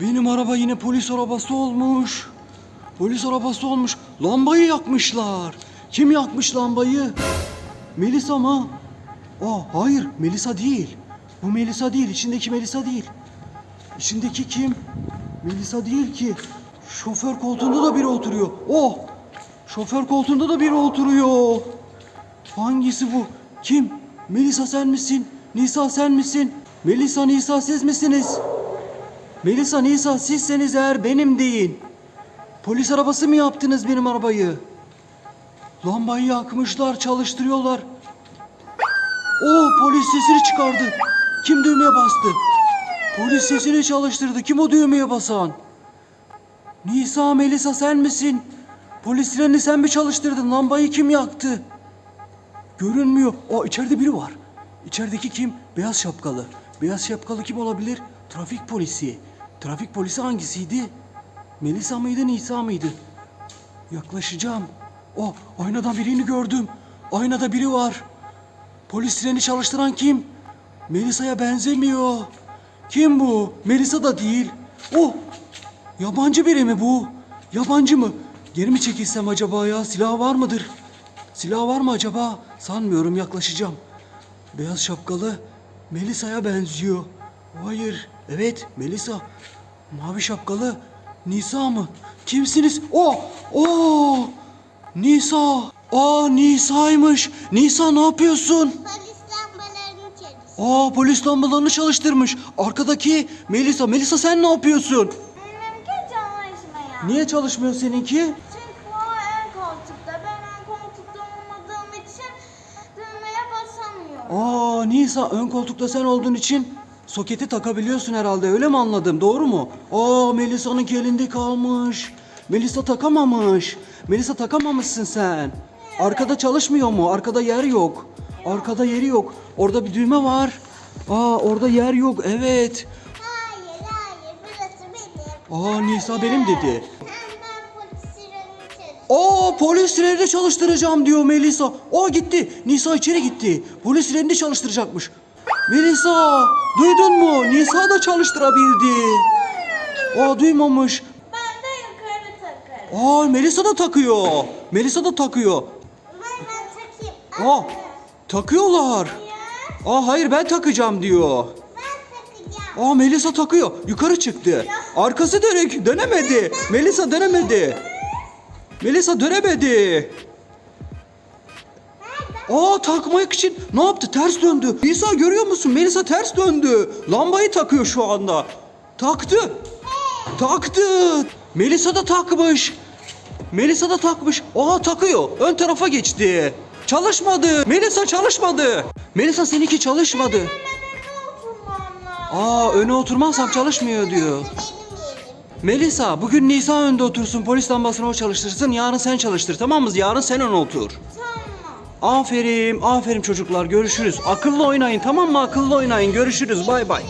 Benim araba yine polis arabası olmuş. Polis arabası olmuş. Lambayı yakmışlar. Kim yakmış lambayı? Melisa mı? Aa, hayır Melisa değil. Bu Melisa değil. İçindeki Melisa değil. İçindeki kim? Melisa değil ki. Şoför koltuğunda da biri oturuyor. Oh! Şoför koltuğunda da biri oturuyor. Hangisi bu? Kim? Melisa sen misin? Nisa sen misin? Melisa Nisa siz misiniz? Melisa Nisa sizseniz eğer benim deyin. Polis arabası mı yaptınız benim arabayı? Lambayı yakmışlar, çalıştırıyorlar. Oh polis sesini çıkardı. Kim düğmeye bastı? Polis sesini çalıştırdı. Kim o düğmeye basan? Nisa Melisa sen misin? Polis sirenini sen mi çalıştırdın? Lambayı kim yaktı? Görünmüyor. O içeride biri var. İçerideki kim? Beyaz şapkalı. Beyaz şapkalı kim olabilir? Trafik polisi. Trafik polisi hangisiydi? Melisa mıydı, Nisa mıydı? Yaklaşacağım. O aynadan birini gördüm. Aynada biri var. Polis sireni çalıştıran kim? Melisa'ya benzemiyor. Kim bu? Melisa da değil. Oh! Yabancı biri mi bu? Yabancı mı? Geri mi çekilsem acaba ya? Silah var mıdır? Silah var mı acaba? Sanmıyorum yaklaşacağım. Beyaz şapkalı Melisa'ya benziyor. Hayır. Evet Melisa. Mavi şapkalı Nisa mı? Kimsiniz? O! O! Nisa! Aa Nisa'ymış. Nisa ne yapıyorsun? Polis lambalarını çalışıyor. Aa polis lambalarını çalıştırmış. Arkadaki Melisa. Melisa sen ne yapıyorsun? Benimki çalışmıyor. Niye çalışmıyor seninki? Çünkü o ön koltukta. Ben ön koltukta olmadığım için düğmeye basamıyorum. Aa Nisa ön koltukta sen olduğun için soketi takabiliyorsun herhalde öyle mi anladım doğru mu? Aa Melisa'nın elinde kalmış. Melisa takamamış. Melisa takamamışsın sen. Arkada çalışmıyor mu? Arkada yer yok. Arkada yeri yok. Orada bir düğme var. Aa orada yer yok evet. Hayır hayır burası benim. Aa Nisa benim dedi. Aa polis sirenini çalıştıracağım diyor Melisa. Aa gitti. Nisa içeri gitti. Polis sirenini çalıştıracakmış. Melisa duydun mu? Nisa da çalıştırabildi. Aa duymamış. Ben de yukarı takarım. Aa Melisa da takıyor. Melisa da takıyor. Ben ben takayım. Aa takıyorlar. Ya, Aa hayır ben takacağım diyor. ben takacağım. Aa Melisa takıyor. Yukarı çıktı. Arkası dönük. Dönemedi. Melisa dönemedi. Melisa dönemedi. Aa takmak için ne yaptı? Ters döndü. Nisa görüyor musun? Melisa ters döndü. Lambayı takıyor şu anda. Taktı. Taktı. Melisa da takmış. Melisa da takmış. Aa takıyor. Ön tarafa geçti. Çalışmadı. Melisa çalışmadı. Melisa seninki çalışmadı. Aa öne oturmazsam çalışmıyor diyor. Melisa bugün Nisa önde otursun polis lambasını o çalıştırsın yarın sen çalıştır tamam mı? Yarın sen öne otur. Tamam. Aferin aferin çocuklar görüşürüz. Akıllı oynayın tamam mı? Akıllı oynayın görüşürüz bay bay.